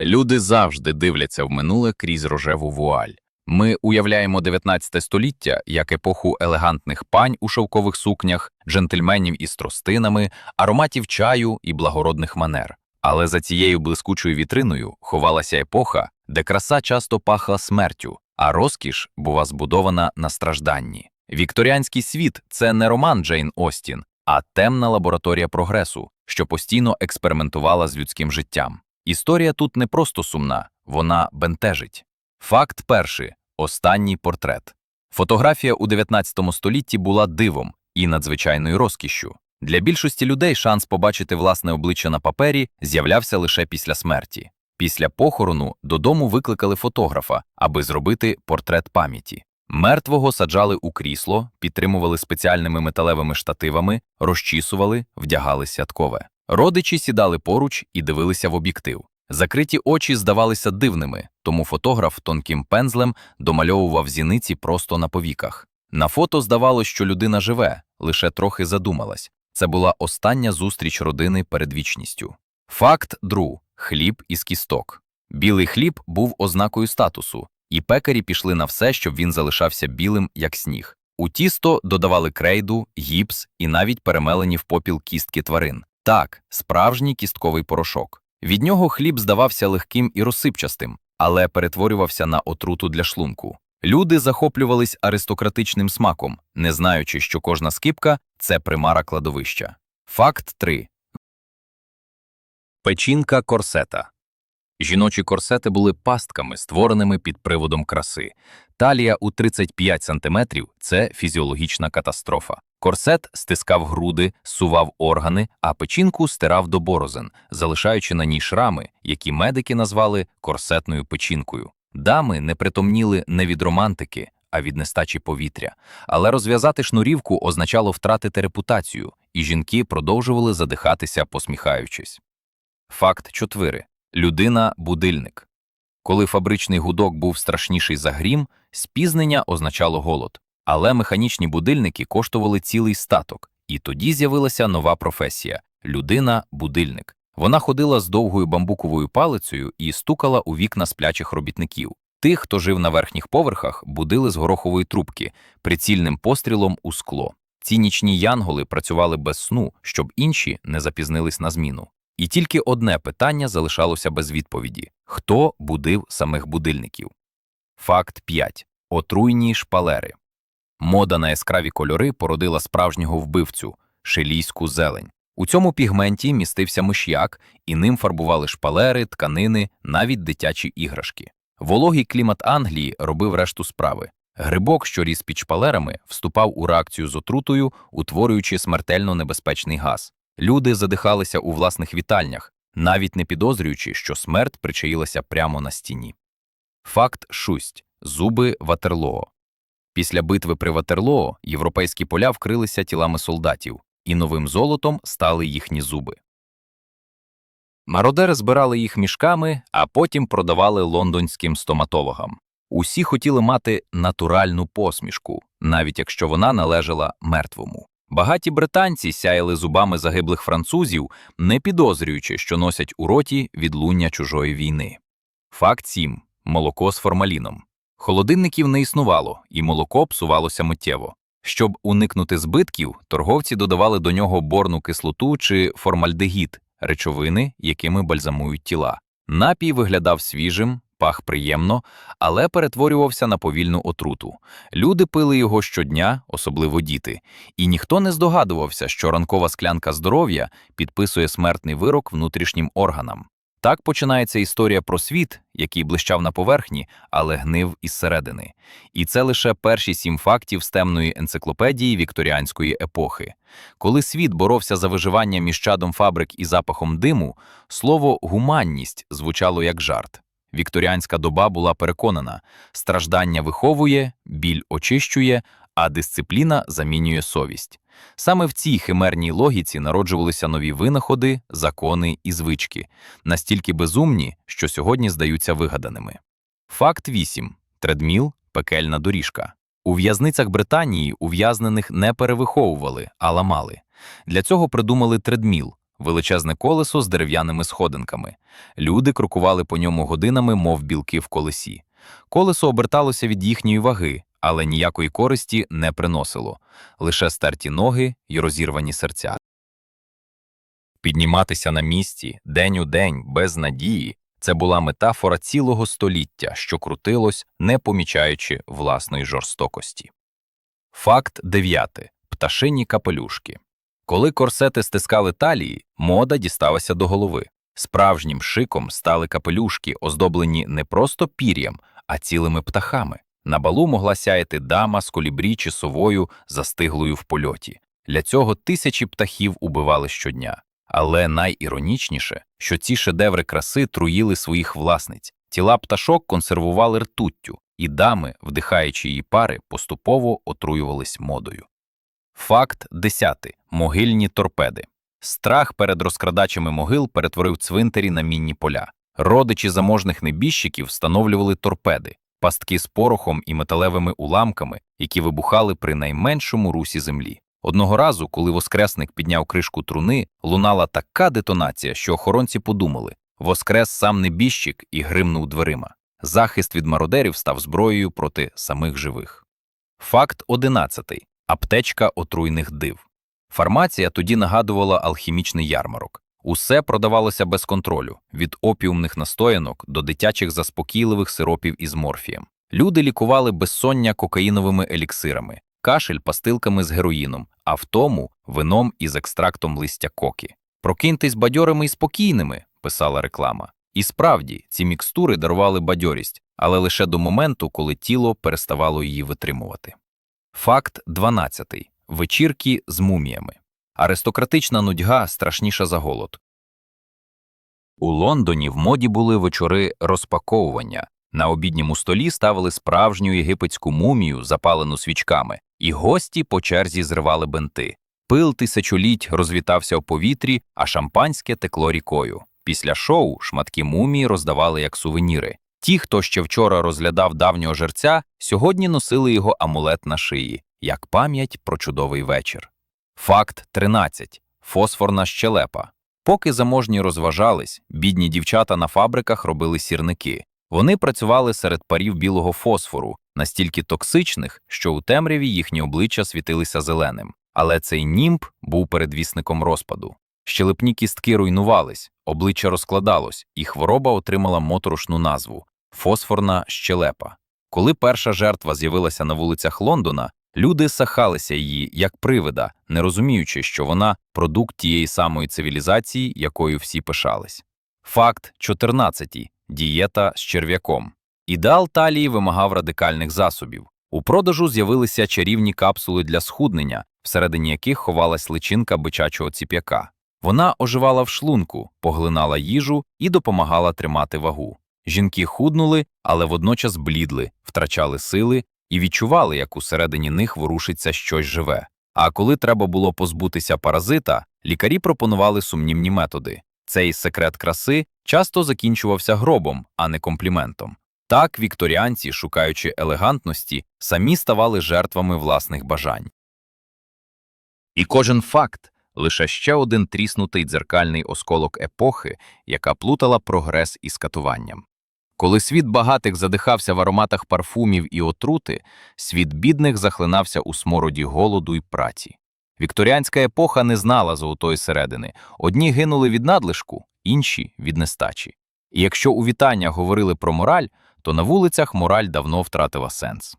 Люди завжди дивляться в минуле крізь рожеву вуаль. Ми уявляємо 19 століття як епоху елегантних пань у шовкових сукнях, джентльменів із тростинами, ароматів чаю і благородних манер. Але за цією блискучою вітриною ховалася епоха, де краса часто пахла смертю, а розкіш була збудована на стражданні. Вікторіанський світ це не роман Джейн Остін, а темна лабораторія прогресу, що постійно експериментувала з людським життям. Історія тут не просто сумна, вона бентежить. Факт перший останній портрет. Фотографія у 19 столітті була дивом і надзвичайною розкішшю. Для більшості людей шанс побачити власне обличчя на папері з'являвся лише після смерті. Після похорону додому викликали фотографа, аби зробити портрет пам'яті. Мертвого саджали у крісло, підтримували спеціальними металевими штативами, розчісували, вдягали святкове. Родичі сідали поруч і дивилися в об'єктив. Закриті очі здавалися дивними, тому фотограф тонким пензлем домальовував зіниці просто на повіках. На фото здавалося, що людина живе, лише трохи задумалась. Це була остання зустріч родини перед вічністю. Факт дру хліб із кісток. Білий хліб був ознакою статусу, і пекарі пішли на все, щоб він залишався білим, як сніг. У тісто додавали крейду, гіпс і навіть перемелені в попіл кістки тварин. Так, справжній кістковий порошок. Від нього хліб здавався легким і розсипчастим, але перетворювався на отруту для шлунку. Люди захоплювались аристократичним смаком, не знаючи, що кожна скипка це примара кладовища. Факт 3. Печінка корсета. Жіночі корсети були пастками, створеними під приводом краси. Талія у 35 см – це фізіологічна катастрофа. Корсет стискав груди, сував органи, а печінку стирав до борозен, залишаючи на ній шрами, які медики назвали корсетною печінкою. Дами не притомніли не від романтики, а від нестачі повітря. Але розв'язати шнурівку означало втратити репутацію, і жінки продовжували задихатися, посміхаючись. Факт 4. Людина – будильник. Коли фабричний гудок був страшніший за грім, спізнення означало голод. Але механічні будильники коштували цілий статок, і тоді з'явилася нова професія – людина-будильник. Вона ходила з довгою бамбуковою палицею і стукала у вікна сплячих робітників. Тих, хто жив на верхніх поверхах, будили з горохової трубки, прицільним пострілом у скло. Ці нічні янголи працювали без сну, щоб інші не запізнились на зміну. І тільки одне питання залишалося без відповіді – хто будив самих будильників? Факт 5. Отруйні шпалери. Мода на яскраві кольори породила справжнього вбивцю – шилійську зелень. У цьому пігменті містився миш'як, і ним фарбували шпалери, тканини, навіть дитячі іграшки. Вологий клімат Англії робив решту справи. Грибок, що ріс під шпалерами, вступав у реакцію з отрутою, утворюючи смертельно небезпечний газ. Люди задихалися у власних вітальнях, навіть не підозрюючи, що смерть причаїлася прямо на стіні. Факт 6. Зуби Ватерлоо. Після битви при Ватерлоо європейські поля вкрилися тілами солдатів, і новим золотом стали їхні зуби. Мародери збирали їх мішками, а потім продавали лондонським стоматологам. Усі хотіли мати натуральну посмішку, навіть якщо вона належала мертвому. Багаті британці сяяли зубами загиблих французів, не підозрюючи, що носять у роті відлуння чужої війни. Факт 7. Молоко з формаліном. Холодильників не існувало, і молоко псувалося миттєво. Щоб уникнути збитків, торговці додавали до нього борну кислоту чи формальдегід – речовини, якими бальзамують тіла. Напій виглядав свіжим, пах приємно, але перетворювався на повільну отруту. Люди пили його щодня, особливо діти, і ніхто не здогадувався, що ранкова склянка здоров'я підписує смертний вирок внутрішнім органам. Так починається історія про світ, який блищав на поверхні, але гнив із середини. І це лише перші сім фактів з темної енциклопедії вікторіанської епохи. Коли світ боровся за виживання між чадом фабрик і запахом диму, слово гуманність звучало як жарт. Вікторіанська доба була переконана: страждання виховує, біль очищує, а дисципліна замінює совість. Саме в цій химерній логіці народжувалися нові винаходи, закони і звички, настільки безумні, що сьогодні здаються вигаданими. Факт 8. Тредміл пекельна доріжка. У в'язницях Британії ув'язнених не перевиховували, а ламали. Для цього придумали тредміл величезне колесо з дерев'яними сходинками. Люди крокували по ньому годинами, мов білки в колесі. Колесо оберталося від їхньої ваги, але ніякої користі не приносило, лише стерті ноги й розірвані серця. Підніматися на місці день у день без надії це була метафора цілого століття, що крутилось, не помічаючи власної жорстокості. Факт дев'яти. Пташині капелюшки. Коли корсети стискали талії, мода дісталася до голови. Справжнім шиком стали капелюшки, оздоблені не просто пір'ям, а цілими птахами. На балу могла сяяти дама з колібрі чи совою, застиглою в польоті. Для цього тисячі птахів убивали щодня. Але найіронічніше, що ці шедеври краси труїли своїх власниць. Тіла пташок консервували ртуттю, і дами, вдихаючи її пари, поступово отруювались модою. Факт 10. Могильні торпеди. Страх перед розкрадачами могил перетворив цвинтарі на мінні поля. Родичі заможних небіжчиків встановлювали торпеди, пастки з порохом і металевими уламками, які вибухали при найменшому русі землі. Одного разу, коли воскресник підняв кришку труни, лунала така детонація, що охоронці подумали воскрес сам небіжчик і гримнув дверима. Захист від мародерів став зброєю проти самих живих. Факт 11. Аптечка отруйних див. Фармація тоді нагадувала алхімічний ярмарок. Усе продавалося без контролю від опіумних настоянок до дитячих заспокійливих сиропів із морфієм. Люди лікували безсоння кокаїновими еліксирами, кашель пастилками з героїном, а втому вином із екстрактом листя коки. Прокиньтесь бадьорими і спокійними, писала реклама. І справді ці мікстури дарували бадьорість, але лише до моменту, коли тіло переставало її витримувати. Факт 12. Вечірки з муміями. Аристократична нудьга страшніша за голод. У Лондоні в моді були вечори розпаковування. На обідньому столі ставили справжню єгипетську мумію, запалену свічками, і гості по черзі зривали бенти. Пил тисячоліть розвітався у повітрі, а шампанське текло рікою. Після шоу шматки мумії роздавали як сувеніри. Ті, хто ще вчора розглядав давнього жерця, сьогодні носили його амулет на шиї, як пам'ять про чудовий вечір. Факт 13. Фосфорна щелепа. Поки заможні розважались, бідні дівчата на фабриках робили сірники. Вони працювали серед парів білого фосфору, настільки токсичних, що у темряві їхні обличчя світилися зеленим. Але цей німб був передвісником розпаду. Щелепні кістки руйнувались, обличчя розкладалось, і хвороба отримала моторошну назву фосфорна щелепа. Коли перша жертва з'явилася на вулицях Лондона, люди сахалися її як привида, не розуміючи, що вона продукт тієї самої цивілізації, якою всі пишались. Факт 14. Дієта з черв'яком. Ідеал талії вимагав радикальних засобів. У продажу з'явилися чарівні капсули для схуднення, всередині яких ховалась личинка бичачого ціп'яка. Вона оживала в шлунку, поглинала їжу і допомагала тримати вагу. Жінки худнули, але водночас блідли, втрачали сили і відчували, як усередині них ворушиться щось живе. А коли треба було позбутися паразита, лікарі пропонували сумнівні методи. Цей секрет краси часто закінчувався гробом, а не компліментом. Так вікторіанці, шукаючи елегантності, самі ставали жертвами власних бажань. І кожен факт лише ще один тріснутий дзеркальний осколок епохи, яка плутала прогрес із катуванням. Коли світ багатих задихався в ароматах парфумів і отрути, світ бідних захлинався у смороді голоду й праці. Вікторіанська епоха не знала золотої середини одні гинули від надлишку, інші від нестачі. І якщо у вітаннях говорили про мораль, то на вулицях мораль давно втратила сенс.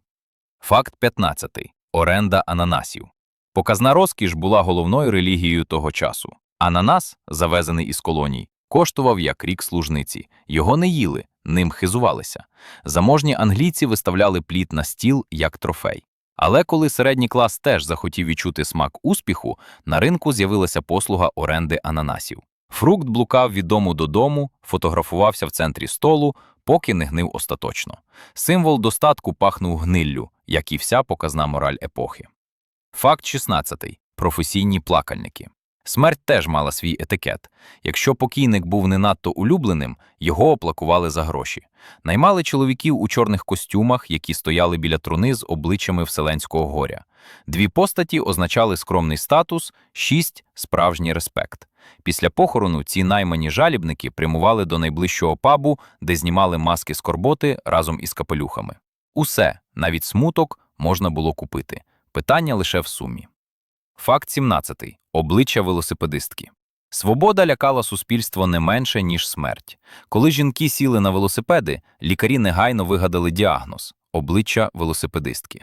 Факт 15. Оренда ананасів. Показна розкіш була головною релігією того часу. Ананас, завезений із колоній, коштував як рік служниці, його не їли, ним хизувалися. Заможні англійці виставляли плід на стіл як трофей. Але коли середній клас теж захотів відчути смак успіху, на ринку з'явилася послуга оренди ананасів. Фрукт блукав від дому додому, фотографувався в центрі столу, поки не гнив остаточно. Символ достатку пахнув гниллю, як і вся показна мораль епохи. Факт 16. Професійні плакальники. Смерть теж мала свій етикет. Якщо покійник був не надто улюбленим, його оплакували за гроші. Наймали чоловіків у чорних костюмах, які стояли біля труни з обличчями Вселенського горя. Дві постаті означали скромний статус, шість справжній респект. Після похорону ці наймані жалібники прямували до найближчого пабу, де знімали маски скорботи разом із капелюхами. Усе, навіть смуток, можна було купити. Питання лише в сумі. Факт 17. Обличчя велосипедистки. Свобода лякала суспільство не менше, ніж смерть. Коли жінки сіли на велосипеди, лікарі негайно вигадали діагноз обличчя велосипедистки.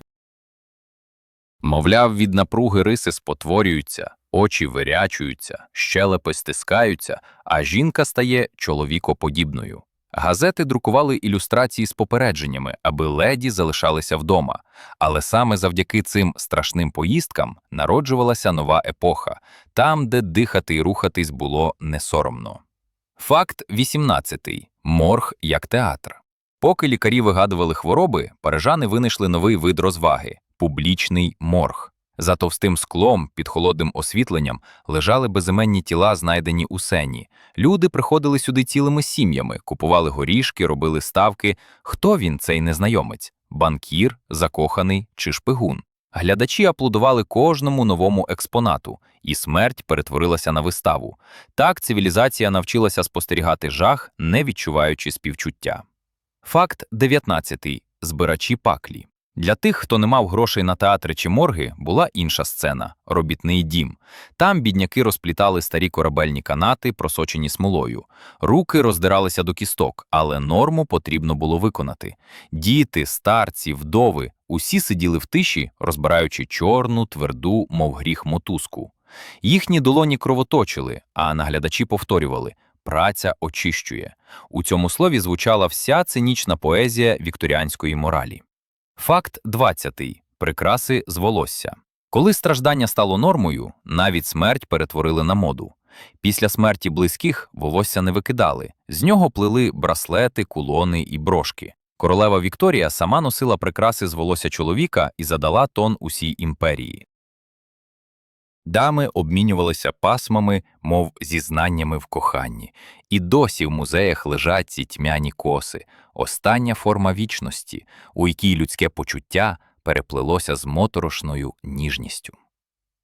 Мовляв, від напруги риси спотворюються, очі вирячуються, щелепи стискаються, а жінка стає чоловікоподібною. Газети друкували ілюстрації з попередженнями, аби леді залишалися вдома. Але саме завдяки цим страшним поїздкам народжувалася нова епоха, там, де дихати і рухатись було не соромно. Факт 18. Морг як театр. Поки лікарі вигадували хвороби, парижани винайшли новий вид розваги публічний морг. За товстим склом, під холодним освітленням, лежали безіменні тіла, знайдені у сені. Люди приходили сюди цілими сім'ями, купували горішки, робили ставки. Хто він, цей незнайомець? Банкір, закоханий чи шпигун? Глядачі аплодували кожному новому експонату, і смерть перетворилася на виставу. Так цивілізація навчилася спостерігати жах, не відчуваючи співчуття. Факт 19. Збирачі паклі. Для тих, хто не мав грошей на театри чи морги, була інша сцена робітний дім. Там бідняки розплітали старі корабельні канати, просочені смолою. Руки роздиралися до кісток, але норму потрібно було виконати. Діти, старці, вдови усі сиділи в тиші, розбираючи чорну, тверду, мов гріх мотузку. Їхні долоні кровоточили, а наглядачі повторювали праця очищує. У цьому слові звучала вся цинічна поезія вікторіанської моралі. Факт 20. Прикраси з волосся. Коли страждання стало нормою, навіть смерть перетворили на моду. Після смерті близьких волосся не викидали, з нього плели браслети, кулони і брошки. Королева Вікторія сама носила прикраси з волосся чоловіка і задала тон усій імперії. Дами обмінювалися пасмами, мов зізнаннями в коханні, і досі в музеях лежать ці тьмяні коси, остання форма вічності, у якій людське почуття переплелося з моторошною ніжністю.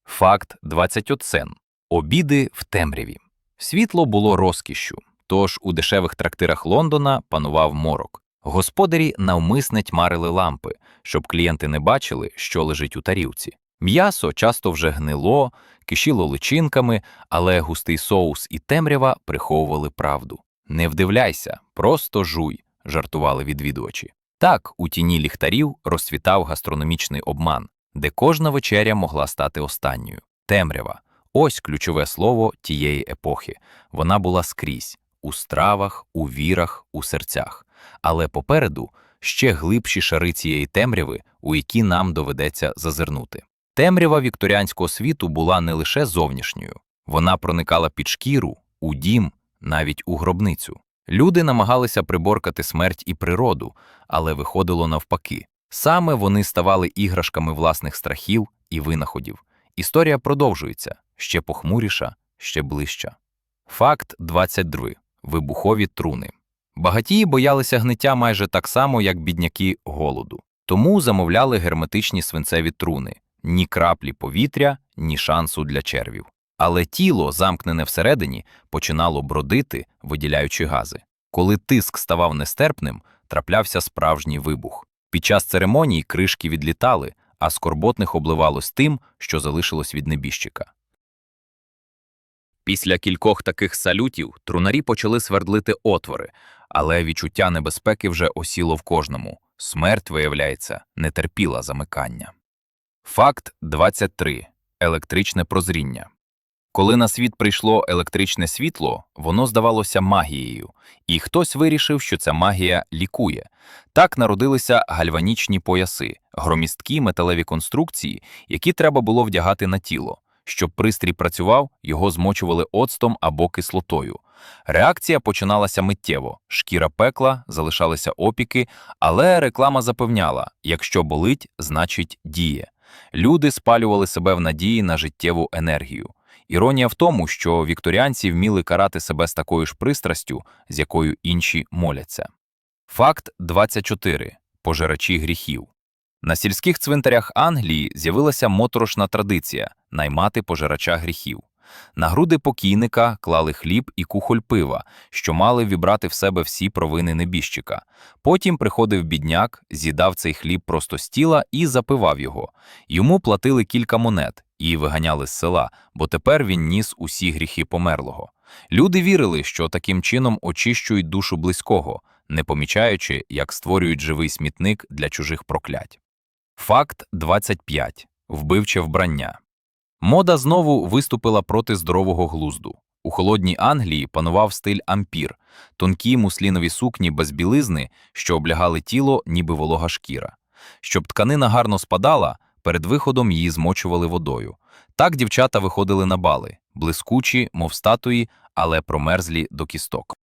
Факт 21. Обіди в темряві. Світло було розкішшю, тож у дешевих трактирах Лондона панував морок. Господарі навмисне тьмарили лампи, щоб клієнти не бачили, що лежить у тарілці. М'ясо часто вже гнило, кишіло личинками, але густий соус і темрява приховували правду. Не вдивляйся, просто жуй, жартували відвідувачі. Так, у тіні ліхтарів розцвітав гастрономічний обман, де кожна вечеря могла стати останньою. Темрява ось ключове слово тієї епохи. Вона була скрізь у стравах, у вірах, у серцях. Але попереду ще глибші шари цієї темряви, у які нам доведеться зазирнути. Темрява вікторіанського світу була не лише зовнішньою, вона проникала під шкіру, у дім, навіть у гробницю. Люди намагалися приборкати смерть і природу, але виходило навпаки. Саме вони ставали іграшками власних страхів і винаходів. Історія продовжується ще похмуріша, ще ближча. Факт 22. Вибухові труни. Багатії боялися гниття майже так само, як бідняки голоду, тому замовляли герметичні свинцеві труни ні краплі повітря, ні шансу для червів. Але тіло, замкнене всередині, починало бродити, виділяючи гази. Коли тиск ставав нестерпним, траплявся справжній вибух. Під час церемоній кришки відлітали, а скорботних обливалось тим, що залишилось від небіжчика. Після кількох таких салютів трунарі почали свердлити отвори, але відчуття небезпеки вже осіло в кожному. Смерть, виявляється, не терпіла замикання. Факт 23. Електричне прозріння. Коли на світ прийшло електричне світло, воно здавалося магією, і хтось вирішив, що ця магія лікує. Так народилися гальванічні пояси, громісткі металеві конструкції, які треба було вдягати на тіло. Щоб пристрій працював, його змочували оцтом або кислотою. Реакція починалася миттєво, шкіра пекла, залишалися опіки, але реклама запевняла: якщо болить, значить діє. Люди спалювали себе в надії на життєву енергію. Іронія в тому, що вікторіанці вміли карати себе з такою ж пристрастю, з якою інші моляться. Факт 24. Пожирачі гріхів. На сільських цвинтарях Англії з'явилася моторошна традиція наймати пожирача гріхів. На груди покійника клали хліб і кухоль пива, що мали вібрати в себе всі провини небіжчика. Потім приходив бідняк, з'їдав цей хліб просто з тіла і запивав його. Йому платили кілька монет і виганяли з села, бо тепер він ніс усі гріхи померлого. Люди вірили, що таким чином очищують душу близького, не помічаючи, як створюють живий смітник для чужих проклять. Факт 25. Вбивче вбрання. Мода знову виступила проти здорового глузду. У холодній Англії панував стиль ампір, тонкі муслінові сукні без білизни, що облягали тіло, ніби волога шкіра. Щоб тканина гарно спадала, перед виходом її змочували водою. Так дівчата виходили на бали, блискучі, мов статуї, але промерзлі до кісток.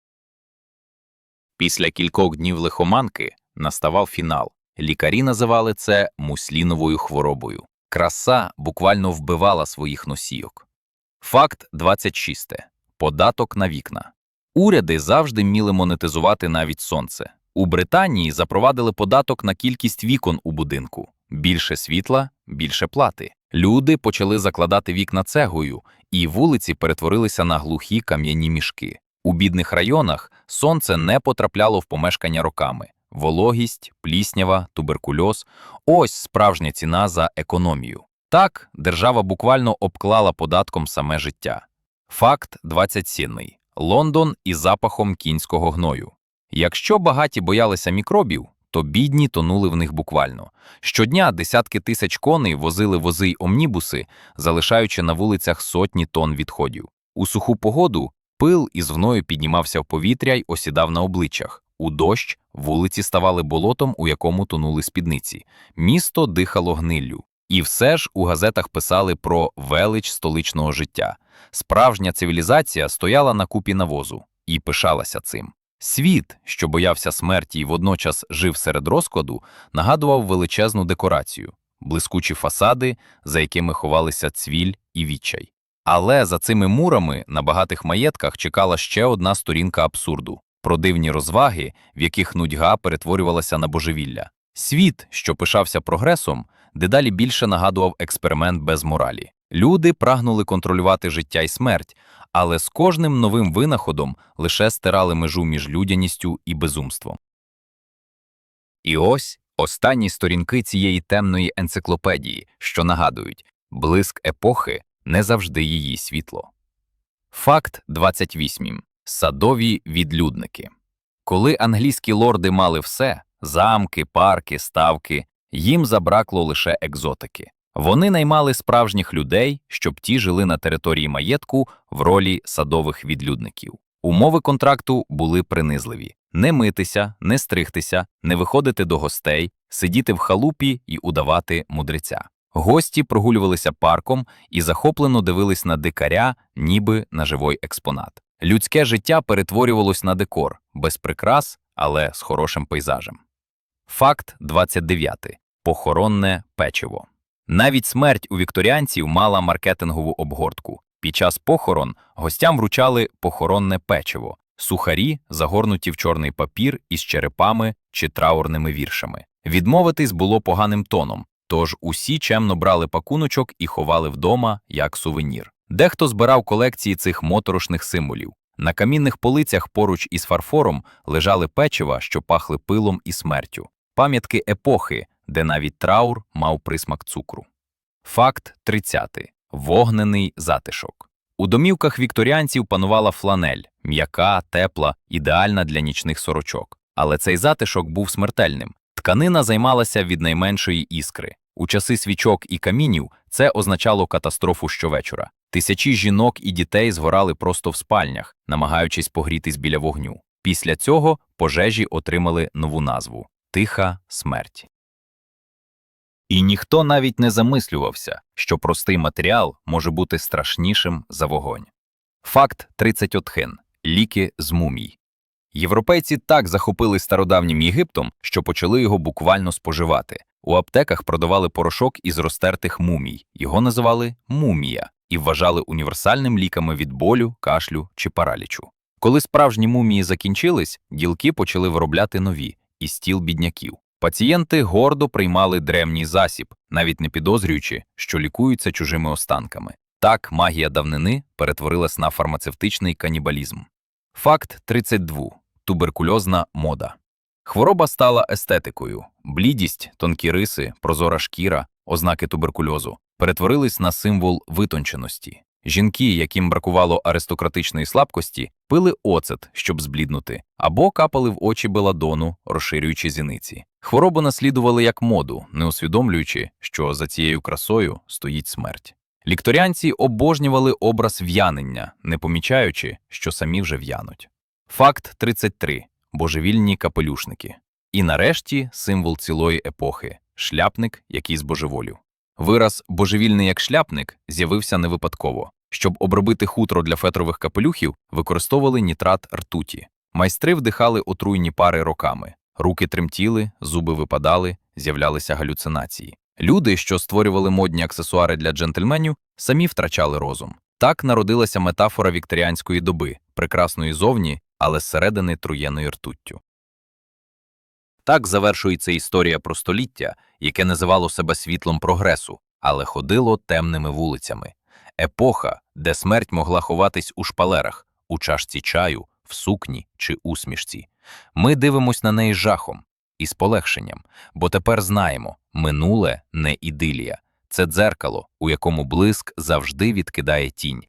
Після кількох днів лихоманки наставав фінал. Лікарі називали це мусліновою хворобою. Краса буквально вбивала своїх носійок. Факт 26. Податок на вікна. Уряди завжди вміли монетизувати навіть сонце. У Британії запровадили податок на кількість вікон у будинку. Більше світла, більше плати. Люди почали закладати вікна цегою, і вулиці перетворилися на глухі кам'яні мішки. У бідних районах сонце не потрапляло в помешкання роками. Вологість, пліснява, туберкульоз ось справжня ціна за економію. Так, держава буквально обклала податком саме життя. Факт 27. Лондон із запахом кінського гною. Якщо багаті боялися мікробів, то бідні тонули в них буквально. Щодня десятки тисяч коней возили вози й омнібуси, залишаючи на вулицях сотні тонн відходів. У суху погоду пил із гною піднімався в повітря й осідав на обличчях. У дощ вулиці ставали болотом, у якому тонули спідниці. Місто дихало гниллю. І все ж у газетах писали про велич столичного життя. Справжня цивілізація стояла на купі навозу і пишалася цим. Світ, що боявся смерті і водночас жив серед розкладу, нагадував величезну декорацію, блискучі фасади, за якими ховалися цвіль і відчай. Але за цими мурами на багатих маєтках чекала ще одна сторінка абсурду про дивні розваги, в яких нудьга перетворювалася на божевілля. Світ, що пишався прогресом, дедалі більше нагадував експеримент без моралі. Люди прагнули контролювати життя й смерть, але з кожним новим винаходом лише стирали межу між людяністю і безумством. І ось останні сторінки цієї темної енциклопедії, що нагадують, блиск епохи не завжди її світло. Факт 28. Садові відлюдники. Коли англійські лорди мали все замки, парки, ставки, їм забракло лише екзотики. Вони наймали справжніх людей, щоб ті жили на території маєтку в ролі садових відлюдників. Умови контракту були принизливі: не митися, не стригтися, не виходити до гостей, сидіти в халупі і удавати мудреця. Гості прогулювалися парком і захоплено дивились на дикаря, ніби на живий експонат. Людське життя перетворювалось на декор, без прикрас, але з хорошим пейзажем. Факт 29. Похоронне печиво. Навіть смерть у вікторіанців мала маркетингову обгортку. Під час похорон гостям вручали похоронне печиво, сухарі, загорнуті в чорний папір із черепами чи траурними віршами. Відмовитись було поганим тоном, тож усі чемно брали пакуночок і ховали вдома як сувенір. Дехто збирав колекції цих моторошних символів. На камінних полицях поруч із фарфором лежали печива, що пахли пилом і смертю, пам'ятки епохи, де навіть траур мав присмак цукру. Факт 30. Вогнений затишок. У домівках вікторіанців панувала фланель, м'яка, тепла, ідеальна для нічних сорочок. Але цей затишок був смертельним. Тканина займалася від найменшої іскри. У часи свічок і камінів це означало катастрофу щовечора. Тисячі жінок і дітей згорали просто в спальнях, намагаючись погрітись біля вогню. Після цього пожежі отримали нову назву Тиха смерть. І ніхто навіть не замислювався, що простий матеріал може бути страшнішим за вогонь. Факт 30 отхин ліки з мумій. Європейці так захопили стародавнім Єгиптом, що почали його буквально споживати. У аптеках продавали порошок із розтертих мумій, його називали мумія. І вважали універсальним ліками від болю, кашлю чи паралічу. Коли справжні мумії закінчились, ділки почали виробляти нові із стіл бідняків. Пацієнти гордо приймали древній засіб, навіть не підозрюючи, що лікуються чужими останками. Так магія давнини перетворилась на фармацевтичний канібалізм. Факт 32. Туберкульозна мода. Хвороба стала естетикою. Блідість, тонкі риси, прозора шкіра, ознаки туберкульозу перетворились на символ витонченості. Жінки, яким бракувало аристократичної слабкості, пили оцет, щоб збліднути, або капали в очі беладону, розширюючи зіниці. Хворобу наслідували як моду, не усвідомлюючи, що за цією красою стоїть смерть. Лікторіанці обожнювали образ в'янення, не помічаючи, що самі вже в'януть. Факт 33. Божевільні капелюшники. І нарешті символ цілої епохи шляпник, який збожеволів. Вираз божевільний як шляпник з'явився не випадково. Щоб обробити хутро для фетрових капелюхів, використовували нітрат ртуті. Майстри вдихали отруйні пари роками. Руки тремтіли, зуби випадали, з'являлися галюцинації. Люди, що створювали модні аксесуари для джентльменів, самі втрачали розум. Так народилася метафора вікторіанської доби, прекрасної зовні, але зсередини труєною ртуттю. Так завершується історія про століття, яке називало себе світлом прогресу, але ходило темними вулицями. Епоха, де смерть могла ховатись у шпалерах, у чашці чаю, в сукні чи усмішці. Ми дивимось на неї жахом і з полегшенням, бо тепер знаємо, минуле не ідилія. Це дзеркало, у якому блиск завжди відкидає тінь,